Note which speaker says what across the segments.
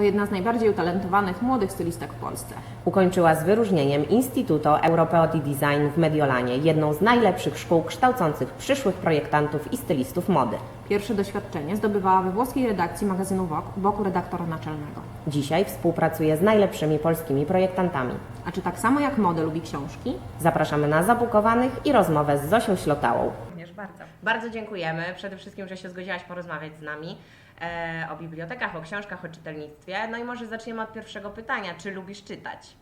Speaker 1: To jedna z najbardziej utalentowanych młodych stylistek w Polsce.
Speaker 2: Ukończyła z wyróżnieniem Instytuto Europeo di Design w Mediolanie, jedną z najlepszych szkół kształcących przyszłych projektantów i stylistów mody.
Speaker 1: Pierwsze doświadczenie zdobywała we włoskiej redakcji magazynu Vogue w boku redaktora naczelnego.
Speaker 2: Dzisiaj współpracuje z najlepszymi polskimi projektantami.
Speaker 1: A czy tak samo jak modę lubi książki?
Speaker 2: Zapraszamy na zabukowanych i rozmowę z Zosią Ślotałą.
Speaker 3: Również bardzo. Bardzo dziękujemy przede wszystkim, że się zgodziłaś porozmawiać z nami o bibliotekach, o książkach, o czytelnictwie. No i może zaczniemy od pierwszego pytania. Czy lubisz czytać?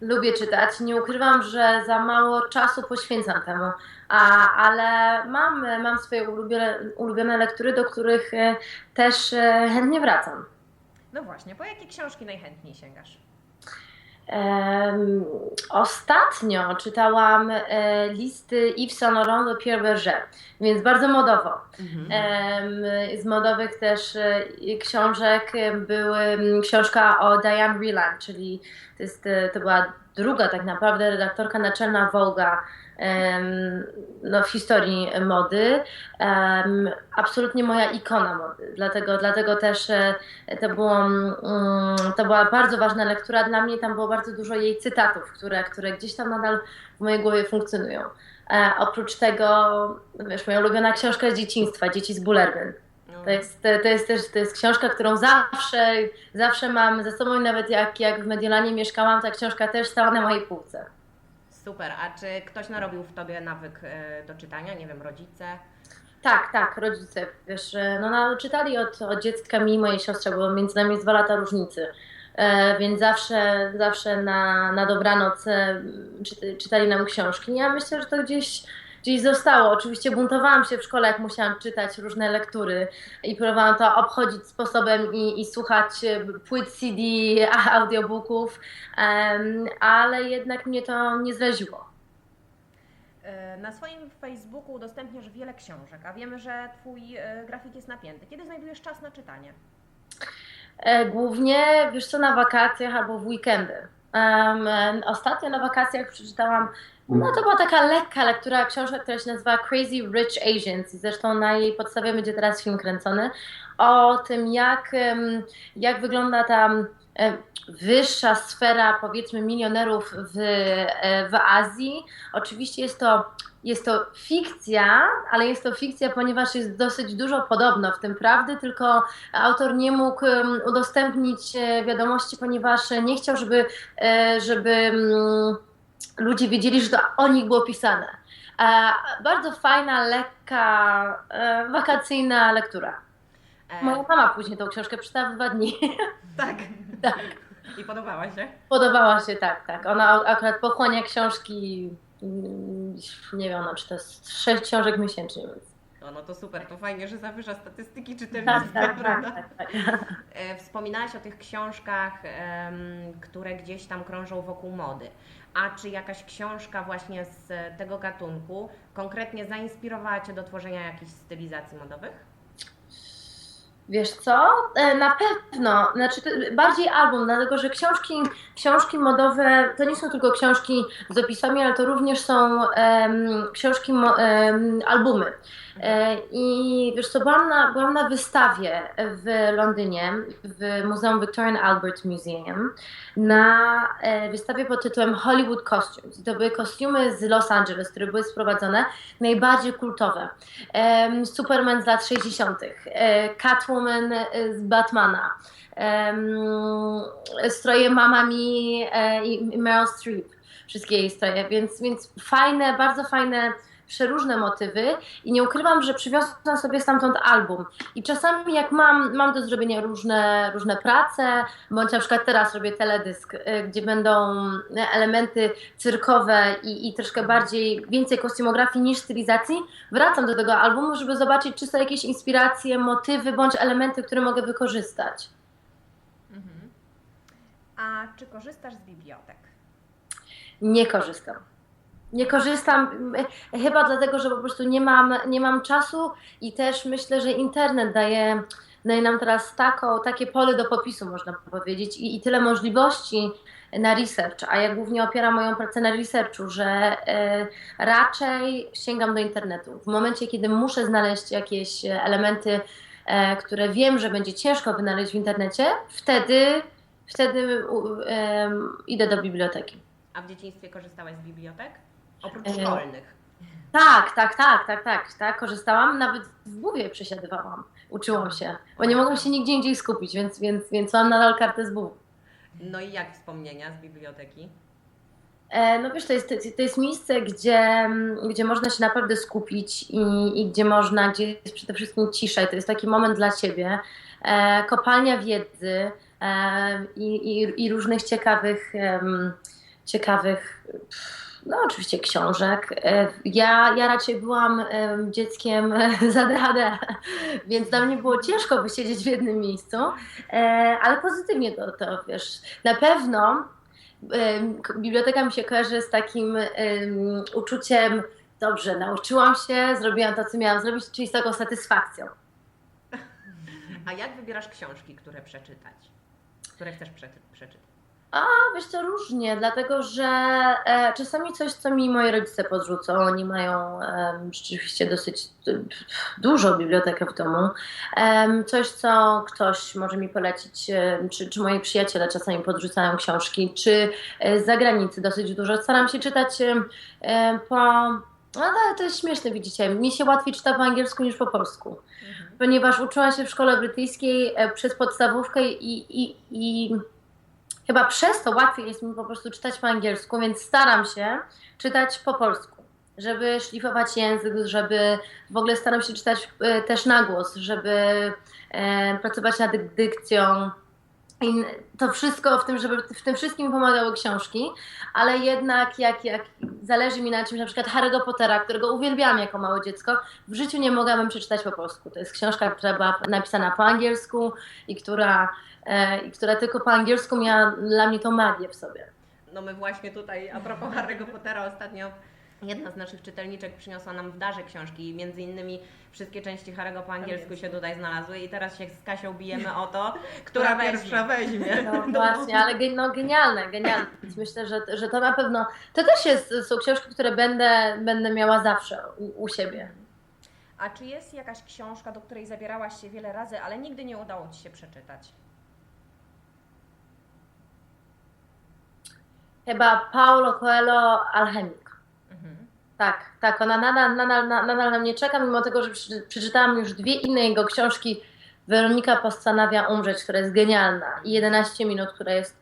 Speaker 4: Lubię czytać. Nie ukrywam, że za mało czasu poświęcam temu, a, ale mam, mam swoje ulubione, ulubione lektury, do których e, też e, chętnie wracam.
Speaker 3: No właśnie, po jakie książki najchętniej sięgasz?
Speaker 4: Em, ostatnio czytałam e, listy Yves Saint Laurent do Pierre Berger, więc bardzo modowo. Em, z modowych też e, książek były książka o Diane Vreeland, czyli to, jest, e, to była druga tak naprawdę redaktorka naczelna em, no, w historii mody. Absolutnie moja ikona mody, dlatego, dlatego też e, to, było, mm, to była bardzo ważna lektura dla mnie, tam było bardzo dużo jej cytatów, które, które gdzieś tam nadal w mojej głowie funkcjonują. E, oprócz tego, wiesz, moja ulubiona książka z dzieciństwa, Dzieci z Bullerbyn.
Speaker 3: No,
Speaker 4: To jest, to jest też to jest książka, którą zawsze, zawsze mam ze sobą i nawet jak, jak w Mediolanie mieszkałam, ta książka też stała na mojej półce.
Speaker 3: Super. A czy ktoś narobił w tobie nawyk e, do czytania? Nie wiem, rodzice?
Speaker 4: Tak, tak, rodzice, wiesz, e, no, no czytali od, od dziecka mi i mojej siostrze, bo między nami jest dwa lata różnicy. E, więc zawsze, zawsze na, na dobranoc e, czyt, czytali nam książki. Ja myślę, że to gdzieś, gdzieś zostało. Oczywiście buntowałam się w szkole, jak musiałam czytać różne lektury i próbowałam to obchodzić sposobem i, i słuchać e, płyt CD, audiobooków, em, ale jednak mnie to nie zraziło.
Speaker 3: E, Na swoim Facebooku udostępniasz wiele książek, a wiemy, że twój e, grafik jest napięty. Kiedy znajdujesz czas na czytanie?
Speaker 4: Głównie, wiesz co, na wakacjach albo w weekendy. E, ostatnio na wakacjach przeczytałam, no to była taka lekka lektura, książka, która się nazywa Crazy Rich Asians i zresztą na jej podstawie będzie teraz film kręcony, o tym jak, jak wygląda ta wyższa sfera powiedzmy milionerów w, e, w Azji. Oczywiście jest to jest to fikcja, ale jest to fikcja, ponieważ jest dosyć dużo podobno w tym prawdy, tylko autor nie mógł udostępnić e, wiadomości, ponieważ nie chciał, żeby, e, żeby mm, ludzie wiedzieli, że to o nich było pisane. E, Bardzo fajna, lekka, e, wakacyjna lektura.
Speaker 3: E,
Speaker 4: Moja mama później tą książkę przeczytała w dwa dni.
Speaker 3: Tak.
Speaker 4: Tak.
Speaker 3: I podobała się?
Speaker 4: Podobała się, tak, tak. Ona akurat pochłania książki, mm, nie wiem, ona czyta z sześć książek miesięcznie, więc
Speaker 3: No, no to super, to fajnie, że zawyża statystyki
Speaker 4: tak,
Speaker 3: czytelnictwa,
Speaker 4: tak,
Speaker 3: prawda?
Speaker 4: tak, tak, tak.
Speaker 3: E, Wspominałaś o tych książkach, które gdzieś tam krążą wokół mody. A czy jakaś książka właśnie z tego gatunku konkretnie zainspirowała Cię do tworzenia jakichś stylizacji modowych?
Speaker 4: Wiesz co? E, Na pewno, znaczy bardziej album, dlatego że książki, książki modowe to nie są tylko książki z opisami, ale to również są em, książki, em, albumy. E, I wiesz co, byłam na, byłam na wystawie w Londynie, w Muzeum Victorian Albert Museum, na e, wystawie pod tytułem Hollywood Costumes. To były kostiumy z Los Angeles, które były sprowadzone, najbardziej kultowe. Em, Superman z lat 60., e, Catwoman e, z Batmana, stroje Mama Mi e, i Meryl Streep, wszystkie jej stroje, więc, więc fajne, bardzo fajne, przeróżne motywy i nie ukrywam, że przywiozłam sobie stamtąd album i czasami jak mam, mam do zrobienia różne, różne prace, bądź na przykład teraz robię teledysk, e, gdzie będą elementy cyrkowe i, i troszkę bardziej, więcej kostiumografii niż stylizacji, wracam do tego albumu, żeby zobaczyć, czy są jakieś inspiracje, motywy bądź elementy, które mogę wykorzystać.
Speaker 3: Mhm. A czy korzystasz z bibliotek?
Speaker 4: Nie korzystam. Nie korzystam e, chyba dlatego, że po prostu nie mam, nie mam czasu i też myślę, że internet daje, nam teraz takie pole do popisu, można powiedzieć, i, i tyle możliwości na research, a ja głównie opieram moją pracę na researchu, że e, raczej sięgam do internetu. W momencie, kiedy muszę znaleźć jakieś elementy e, które wiem, że będzie ciężko wynaleźć w internecie, wtedy, wtedy em, idę do biblioteki.
Speaker 3: A w dzieciństwie korzystałaś z bibliotek? Oprócz
Speaker 4: E,
Speaker 3: szkolnych.
Speaker 4: Tak, tak, tak, tak, tak, tak, korzystałam, nawet w buwie przesiadywałam, uczyłam się, bo nie mogłam się nigdzie indziej skupić, więc, więc, więc mam nadal kartę z buwu.
Speaker 3: No i jak wspomnienia z biblioteki?
Speaker 4: E, No wiesz, to jest, to jest miejsce, gdzie, mm, gdzie można się naprawdę skupić i, i gdzie można, gdzie jest przede wszystkim cisza i to jest taki moment dla Ciebie. E, kopalnia wiedzy i, i, i różnych ciekawych, ciekawych, pff, no oczywiście książek. E, ja, ja raczej byłam em, dzieckiem z ADHD, więc dla mnie było ciężko wysiedzieć w jednym miejscu, e, ale pozytywnie to, to wiesz, na pewno biblioteka mi się kojarzy z takim uczuciem, dobrze, nauczyłam się, zrobiłam to, co miałam zrobić, czyli z taką satysfakcją.
Speaker 3: A jak wybierasz książki, które przeczytać? Które chcesz przeczy- przeczytać?
Speaker 4: A wiesz co, różnie, dlatego że e, czasami coś, co mi moi rodzice podrzucą, oni mają em, rzeczywiście dosyć e, dużo bibliotekę w domu, em, coś, co ktoś może mi polecić, e, czy, czy moi przyjaciele czasami podrzucają książki, czy e, z zagranicy dosyć dużo. Staram się czytać e, e, po... No ale to jest śmieszne, widzicie, mi się łatwiej czyta po angielsku niż po polsku ponieważ uczyłam się w szkole brytyjskiej e, przez podstawówkę i, i, i chyba przez to łatwiej jest mi po prostu czytać po angielsku, więc staram się czytać po polsku, żeby szlifować język, żeby w ogóle staram się czytać e, też na głos, żeby e, pracować nad dykcją. I to wszystko w tym, żeby w tym wszystkim pomagały książki, ale jednak jak, jak zależy mi na czymś, na przykład Harry'ego Pottera, którego uwielbiałam jako małe dziecko, w życiu nie mogłabym przeczytać po polsku. To jest książka, która była napisana po angielsku i która, e, i która tylko po angielsku miała dla mnie tą magię w sobie.
Speaker 3: No my właśnie tutaj, a propos Harry'ego Pottera, ostatnio jedna z naszych czytelniczek przyniosła nam w darze książki i między innymi wszystkie części Harry'ego po angielsku się tutaj znalazły i teraz się z Kasią bijemy o to, która pierwsza weźmie.
Speaker 4: No właśnie, ale no, genialne, genialne. Więc myślę, że, że to na pewno, to też jest, są książki, które będę, będę miała zawsze u, u siebie.
Speaker 1: A czy jest jakaś książka, do której zabierałaś się wiele razy, ale nigdy nie udało Ci się przeczytać?
Speaker 4: Chyba Paulo Coelho, Alchemik. Tak, tak, ona nadal, nadal, na- nadal na mnie czeka, mimo tego, że przeczytałam już dwie inne jego książki. Weronika postanawia umrzeć, która jest genialna, i 11 minut, która jest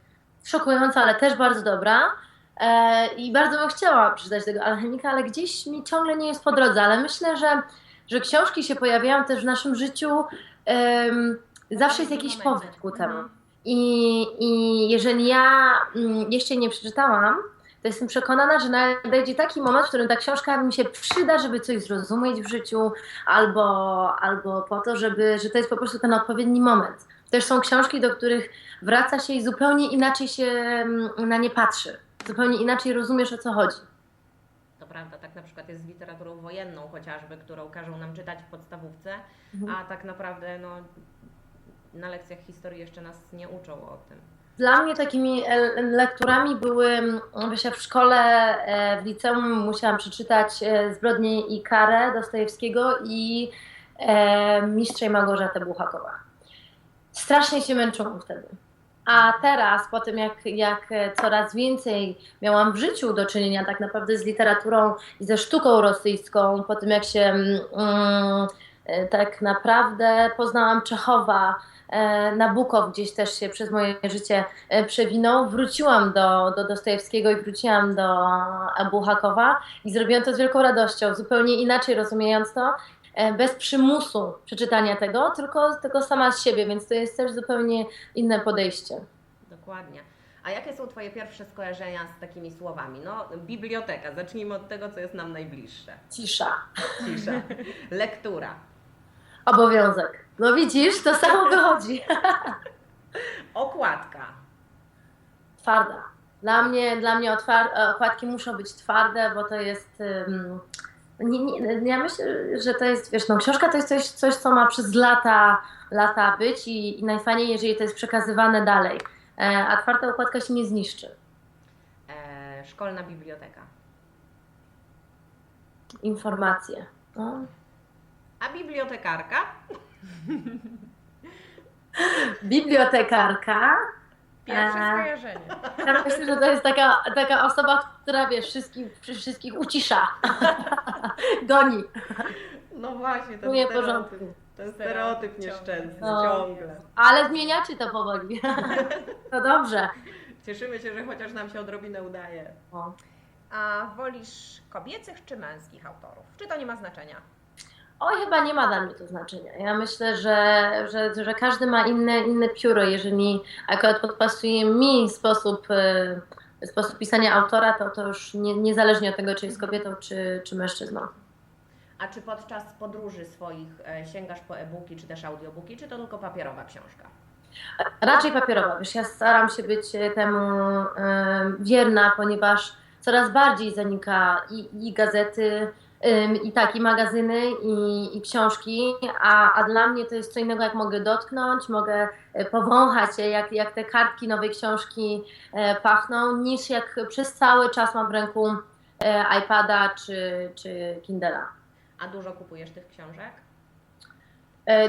Speaker 4: szokująca, ale też bardzo dobra. E, I bardzo bym chciała przeczytać tego alchemika, ale gdzieś mi ciągle nie jest po drodze. Ale myślę, że, że książki się pojawiają też w naszym życiu. zawsze jest jakiś powód ku temu.
Speaker 1: Mhm.
Speaker 4: I, I jeżeli ja mm, jeszcze nie przeczytałam, to jestem przekonana, że nadejdzie taki moment, w którym ta książka mi się przyda, żeby coś zrozumieć w życiu, albo, albo po to, żeby, że to jest po prostu ten odpowiedni moment. Też są książki, do których wraca się i zupełnie inaczej się mm, na nie patrzy. Zupełnie inaczej rozumiesz, o co chodzi.
Speaker 3: To prawda, tak na przykład jest z literaturą wojenną chociażby, którą każą nam czytać w podstawówce,
Speaker 4: Mhm.
Speaker 3: a tak naprawdę no, na lekcjach historii jeszcze nas nie uczą o tym.
Speaker 4: Dla mnie takimi e, lekturami były, mm, ja w szkole, e, w liceum musiałam przeczytać e, Zbrodnię i karę Dostojewskiego i Mistrza i Małgorzatę Buchakowa. Strasznie się męczyłam wtedy. A teraz, po tym jak, jak coraz więcej miałam w życiu do czynienia tak naprawdę z literaturą i ze sztuką rosyjską, po tym jak się mm, tak naprawdę poznałam Czechowa, Nabukow gdzieś też się przez moje życie e, przewinął. Wróciłam do, do Dostojewskiego i wróciłam do Buchakowa i zrobiłam to z wielką radością, zupełnie inaczej rozumiejąc to, e, bez przymusu przeczytania tego, tylko, tylko sama z siebie, więc to jest też zupełnie inne podejście.
Speaker 3: Dokładnie. A jakie są Twoje pierwsze skojarzenia z takimi słowami? No, biblioteka. Zacznijmy od tego, co jest nam najbliższe.
Speaker 4: Cisza.
Speaker 3: Cisza. Lektura.
Speaker 4: Obowiązek. No widzisz, to samo wychodzi.
Speaker 3: Okładka.
Speaker 4: Twarda. Dla mnie, dla mnie okładki muszą być twarde, bo to jest. ym, nie, nie, ja myślę, że to jest, wiesz, no książka to jest coś, coś co ma przez lata, lata być i, i najfajniej, jeżeli to jest przekazywane dalej. E, a twarda okładka się nie zniszczy.
Speaker 3: E, szkolna biblioteka.
Speaker 4: Informacje. No.
Speaker 3: A bibliotekarka?
Speaker 4: Bibliotekarka.
Speaker 1: Pierwsze
Speaker 4: Eee.
Speaker 1: skojarzenie.
Speaker 4: Ja myślę, że to jest taka, taka osoba, która wiesz, wszystkich, wszystkich ucisza. Goni.
Speaker 3: No właśnie, ten stereotyp,
Speaker 4: porządku.
Speaker 3: ten
Speaker 1: Stereotyp
Speaker 3: stereotyp nieszczęsny
Speaker 4: No.
Speaker 3: ciągle.
Speaker 4: Ale zmieniacie to powoli. To dobrze.
Speaker 3: Cieszymy się, że chociaż nam się odrobinę udaje.
Speaker 4: O.
Speaker 1: A wolisz kobiecych czy męskich autorów? Czy to nie ma znaczenia?
Speaker 4: Oj, chyba nie ma dla mnie to znaczenia. Ja myślę, że, że, że każdy ma inne, inne pióro. Jeżeli akurat podpasuje mi sposób, e, sposób pisania autora, to, to już nie, niezależnie od tego, czy jest kobietą, czy, czy mężczyzną.
Speaker 3: A czy podczas podróży swoich e, sięgasz po e-booki, czy też audiobooki, czy to tylko papierowa książka?
Speaker 4: Raczej papierowa, wiesz, ja staram się być temu e, wierna, ponieważ coraz bardziej zanika i, i gazety, i tak, i magazyny, i, i książki, a, a dla mnie to jest co innego, jak mogę dotknąć, mogę e, powąchać je, jak, jak te kartki nowej książki e, pachną, niż jak przez cały czas mam w ręku e, iPada czy, czy Kindela.
Speaker 3: A dużo kupujesz tych książek?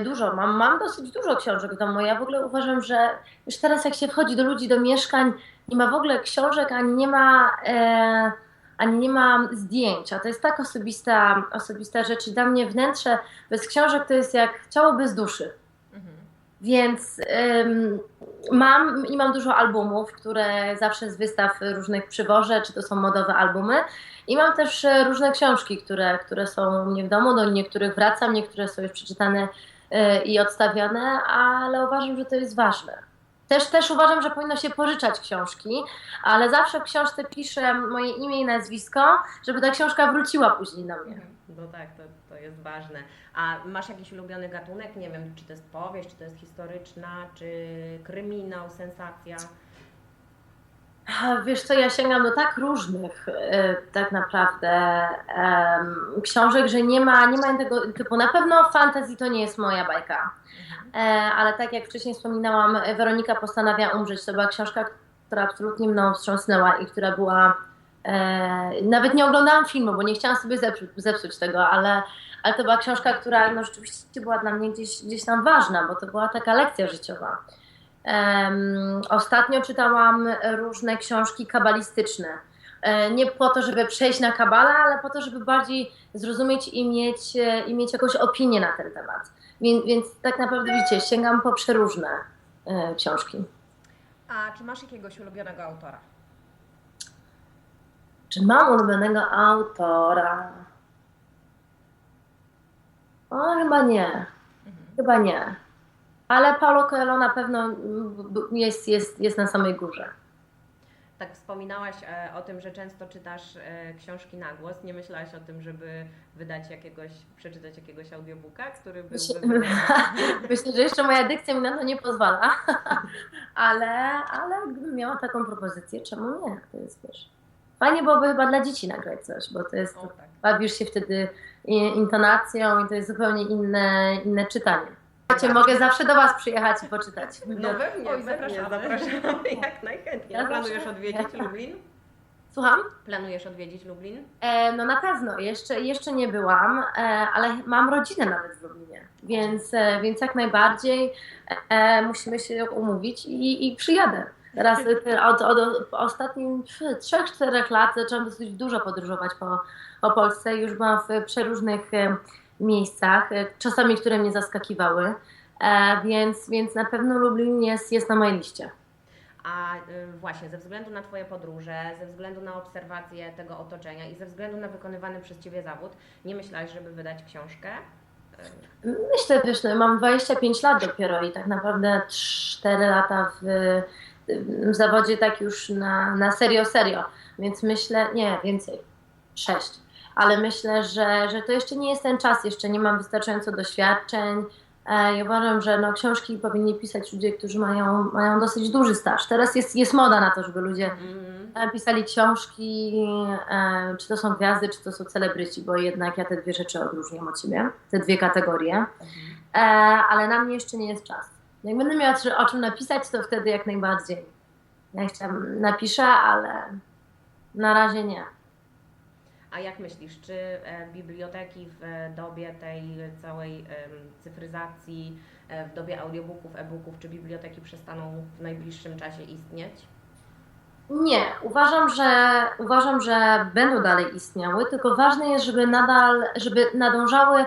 Speaker 4: Dużo, mam, mam dosyć dużo książek w domu. Ja w ogóle uważam, że już teraz jak się wchodzi do ludzi, do mieszkań, nie ma w ogóle książek, ani nie ma, e, ani nie ma zdjęć. A to jest tak osobista, osobista rzecz. I dla mnie wnętrze bez książek to jest jak ciało bez duszy.
Speaker 1: Mhm.
Speaker 4: Więc ym, mam i mam dużo albumów, które zawsze z wystaw różnych przywożę, czy to są modowe albumy. I mam też różne książki, które, które są u mnie w domu, do niektórych wracam, niektóre są już przeczytane e, i odstawione, ale uważam, że to jest ważne. Też, też uważam, że powinno się pożyczać książki, ale zawsze w książce piszę moje imię i nazwisko, żeby ta książka wróciła później do mnie.
Speaker 3: No tak, to, to jest ważne. A masz jakiś ulubiony gatunek? Nie wiem, czy to jest powieść, czy to jest historyczna, czy kryminał, sensacja?
Speaker 4: Wiesz co, ja sięgam do tak różnych e, tak naprawdę książek, że nie ma, nie ma tego typu. Na pewno fantasy to nie jest moja bajka, ale tak jak wcześniej wspominałam, e, Weronika postanawia umrzeć. To była książka, która absolutnie mną wstrząsnęła i która była. E, nawet nie oglądałam filmu, bo nie chciałam sobie zepsuć, zepsuć tego, ale, ale to była książka, która no, rzeczywiście była dla mnie gdzieś, gdzieś tam ważna, bo to była taka lekcja życiowa. Em, ostatnio czytałam różne książki kabalistyczne. E, Nie po to, żeby przejść na kabalę, ale po to, żeby bardziej zrozumieć i mieć, e, i mieć jakąś opinię na ten temat. Więc, więc tak naprawdę widzicie, sięgam po przeróżne e, książki.
Speaker 1: A czy masz jakiegoś ulubionego autora?
Speaker 4: Czy mam ulubionego autora? O, chyba nie. Chyba nie. Ale Paulo Coelho na pewno mm, jest, jest, jest na samej górze.
Speaker 3: Tak wspominałaś e, o tym, że często czytasz e, książki na głos. Nie myślałaś o tym, żeby wydać jakiegoś, przeczytać jakiegoś audiobooka, który
Speaker 4: Myślę,
Speaker 3: byłby...
Speaker 4: myślę, że jeszcze moja dykcja mi na to nie pozwala, ale, ale gdybym miała taką propozycję, czemu nie? To jest wiesz. Fajnie byłoby chyba dla dzieci nagrać coś, bo to jest,
Speaker 3: O, tak.
Speaker 4: bawisz się wtedy intonacją i to jest zupełnie inne, inne czytanie. Wiecie, mogę zawsze do Was przyjechać i poczytać.
Speaker 3: No pewnie,
Speaker 1: Oj,
Speaker 3: pewnie,
Speaker 1: zapraszamy.
Speaker 3: zapraszamy jak najchętniej.
Speaker 4: Ja
Speaker 3: Planujesz
Speaker 4: zawsze-
Speaker 3: odwiedzić Lublin?
Speaker 4: Słucham?
Speaker 3: Planujesz odwiedzić Lublin?
Speaker 4: E, no na pewno, jeszcze, jeszcze nie byłam, e, ale mam rodzinę nawet w Lublinie, więc, e, więc jak najbardziej e, musimy się umówić i, i przyjadę. Teraz e, od, od, od ostatnich 3-4 lat zaczęłam dosyć dużo podróżować po, po Polsce. Już byłam w przeróżnych e, miejscach, e, czasami, które mnie zaskakiwały, e, więc, więc na pewno Lublin jest, jest na mojej liście.
Speaker 3: A y, właśnie, ze względu na Twoje podróże, ze względu na obserwację tego otoczenia i ze względu na wykonywany przez Ciebie zawód, nie myślałaś, żeby wydać książkę?
Speaker 4: Myślę, wiesz, no, mam 25 lat dopiero i tak naprawdę 4 lata w, w zawodzie tak już na, na serio, serio. Więc myślę, nie, więcej, 6. Ale myślę, że, że to jeszcze nie jest ten czas, jeszcze nie mam wystarczająco doświadczeń. E, I uważam, że no, książki powinni pisać ludzie, którzy mają, mają dosyć duży staż. Teraz jest, jest moda na to, żeby ludzie
Speaker 3: mm,
Speaker 4: pisali książki, e, czy to są gwiazdy, czy to są celebryci, bo jednak ja te dwie rzeczy odróżniam od siebie, te dwie kategorie. E, ale na mnie jeszcze nie jest czas. Jak będę miała o, o czym napisać, to wtedy jak najbardziej. Ja jeszcze napiszę, ale na razie nie.
Speaker 3: A jak myślisz, czy e, biblioteki w e, dobie tej całej cyfryzacji, e, w dobie audiobooków, e-booków, czy biblioteki przestaną w najbliższym czasie istnieć?
Speaker 4: Nie, uważam, że uważam, że będą dalej istniały, tylko ważne jest, żeby nadal, żeby nadążały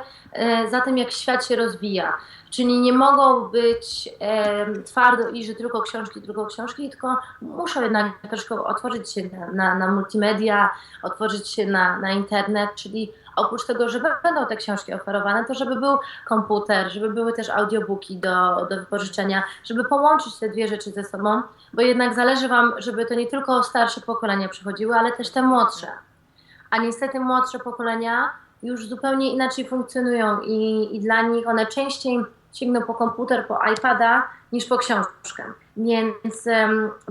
Speaker 4: za tym, jak świat się rozwija. Czyli nie mogą być e, twardo i że tylko książki, tylko książki, tylko muszą jednak troszkę otworzyć się na, na, na multimedia, otworzyć się na, na internet, czyli oprócz tego, że będą te książki oferowane, to żeby był komputer, żeby były też audiobooki do, do wypożyczenia, żeby połączyć te dwie rzeczy ze sobą, bo jednak zależy Wam, żeby to nie tylko starsze pokolenia przychodziły, ale też te młodsze. A niestety młodsze pokolenia już zupełnie inaczej funkcjonują i, i dla nich one częściej sięgną po komputer, po iPada niż po książkę. Więc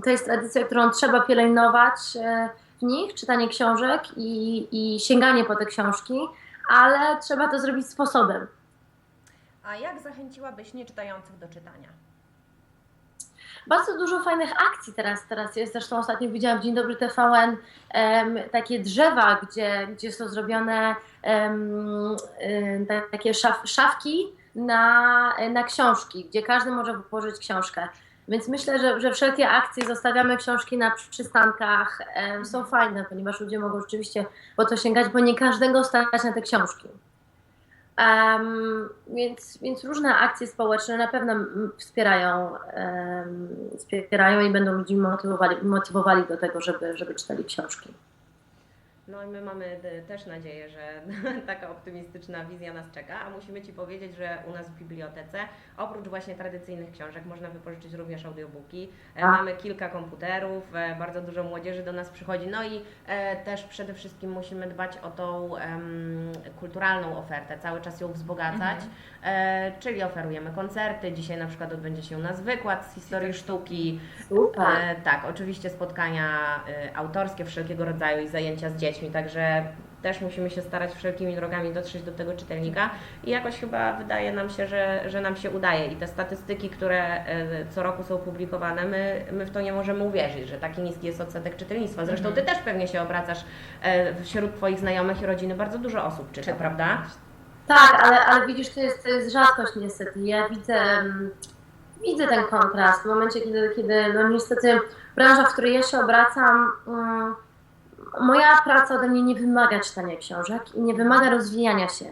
Speaker 4: to jest tradycja, którą trzeba pielęgnować e, w nich, czytanie książek i, i sięganie po te książki, ale trzeba to zrobić sposobem.
Speaker 1: A jak zachęciłabyś nieczytających do czytania?
Speaker 4: Bardzo dużo fajnych akcji teraz, teraz jest. Zresztą ostatnio widziałam w Dzień Dobry TVN em, takie drzewa, gdzie, gdzie są zrobione em, takie szaf, szafki na, na książki, gdzie każdy może wypożyczyć książkę. Więc myślę, że, że wszelkie akcje, zostawiamy książki na przystankach, są fajne, ponieważ ludzie mogą rzeczywiście po to sięgać, bo nie każdego stać na te książki. Em, więc, więc różne akcje społeczne na pewno wspierają, em, wspierają i będą ludzi motywowali, motywowali do tego, żeby, żeby czytali książki.
Speaker 3: No i my mamy e, też nadzieję, że taka optymistyczna wizja nas czeka, a musimy Ci powiedzieć, że u nas w bibliotece oprócz właśnie tradycyjnych książek można wypożyczyć również audiobooki. E,
Speaker 4: Tak.
Speaker 3: Mamy kilka komputerów, e, bardzo dużo młodzieży do nas przychodzi, no i też przede wszystkim musimy dbać o tą kulturalną ofertę, cały czas ją wzbogacać, e, czyli oferujemy koncerty, dzisiaj na przykład odbędzie się u nas wykład z historii sztuki,
Speaker 4: Super.
Speaker 3: Tak, oczywiście spotkania autorskie wszelkiego rodzaju i zajęcia z dziećmi, także też musimy się starać wszelkimi drogami dotrzeć do tego czytelnika i jakoś chyba wydaje nam się, że, że nam się udaje i te statystyki, które e, co roku są publikowane, my, my w to nie możemy uwierzyć, że taki niski jest odsetek czytelnictwa. Zresztą Ty też pewnie się obracasz e, wśród Twoich znajomych i rodziny, bardzo dużo osób czyta, prawda?
Speaker 4: Tak, ale, ale widzisz, to jest, to jest rzadkość niestety. Ja widzę, mm, widzę ten kontrast w momencie, kiedy, kiedy no niestety branża, w której ja się obracam, mm, moja praca ode mnie nie wymaga czytania książek i nie wymaga rozwijania się.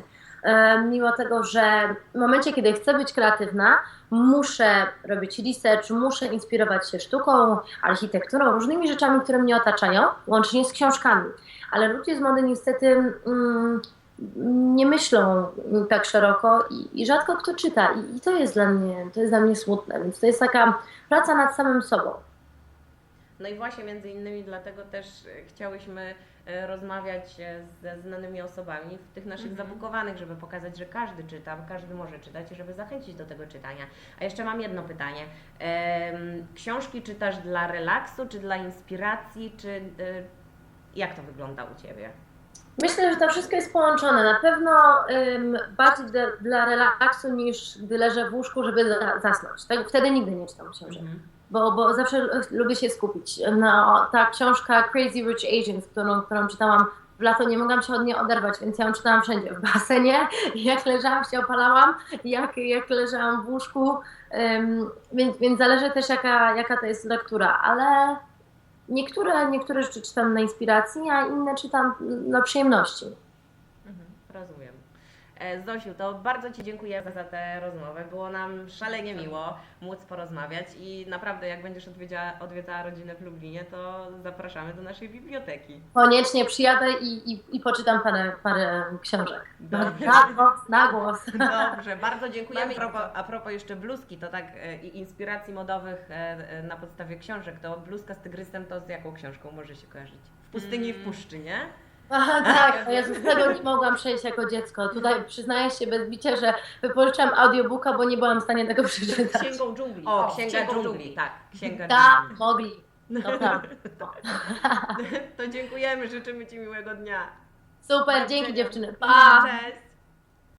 Speaker 4: E, Mimo tego, że w momencie, kiedy chcę być kreatywna, muszę robić research, muszę inspirować się sztuką, architekturą, różnymi rzeczami, które mnie otaczają, łącznie z książkami. Ale ludzie z mody niestety mm, nie myślą tak szeroko i, i rzadko kto czyta. I, I to jest dla mnie, to jest dla mnie smutne. Więc to jest taka praca nad samym sobą.
Speaker 3: No i właśnie między innymi dlatego też e, chciałyśmy e, rozmawiać e, ze znanymi osobami w tych naszych
Speaker 1: Mhm.
Speaker 3: zabukowanych, żeby pokazać, że każdy czyta, każdy może czytać i żeby zachęcić do tego czytania. A jeszcze mam jedno pytanie. Książki czytasz dla relaksu, czy dla inspiracji, czy jak to wygląda u Ciebie?
Speaker 4: Myślę, że to wszystko jest połączone. Na pewno ym, bardziej dla, dla relaksu niż gdy leżę w łóżku, żeby za, zasnąć. Tak, wtedy nigdy nie czytam książek. Bo, bo zawsze lubię się skupić. No, ta książka Crazy Rich Asians, którą, którą czytałam w lato, nie mogłam się od niej oderwać, więc ja ją czytałam wszędzie. W basenie, jak leżałam się opalałam, jak, jak leżałam w łóżku, Ym, więc, więc zależy też jaka, jaka to jest lektura, ale niektóre, niektóre rzeczy czytam na inspiracji, a inne czytam na przyjemności.
Speaker 3: Mhm, rozumiem. E, Zosiu, to bardzo Ci dziękuję za tę rozmowę. Było nam szalenie miło móc porozmawiać i naprawdę jak będziesz odwiedziła, odwiedzała rodzinę w Lublinie, to zapraszamy do naszej biblioteki.
Speaker 4: Koniecznie przyjadę i, i, i poczytam parę, parę książek.
Speaker 3: Dobrze.
Speaker 4: na głos, na głos.
Speaker 3: Dobrze, bardzo dziękujemy. A propos, a propos jeszcze bluzki, to tak e, i inspiracji modowych e, na podstawie książek, to bluzka z tygrysem to z jaką książką może się kojarzyć? W pustyni i w puszczy, nie?
Speaker 4: Aha, tak, o Jezu, z tego nie mogłam przejść jako dziecko. Tutaj przyznaję się bez bicia, że wypożyczam audiobooka, bo nie byłam w stanie tego przeczytać.
Speaker 1: Księgą dżungli.
Speaker 3: O,
Speaker 1: z
Speaker 3: Księga dżungli, tak, Księga
Speaker 4: Tak,
Speaker 3: dżungli.
Speaker 4: mogli. To prawda.
Speaker 3: To dziękujemy, życzymy Ci miłego dnia.
Speaker 4: Super, dzięki dziewczyny. Pa!
Speaker 3: Cześć!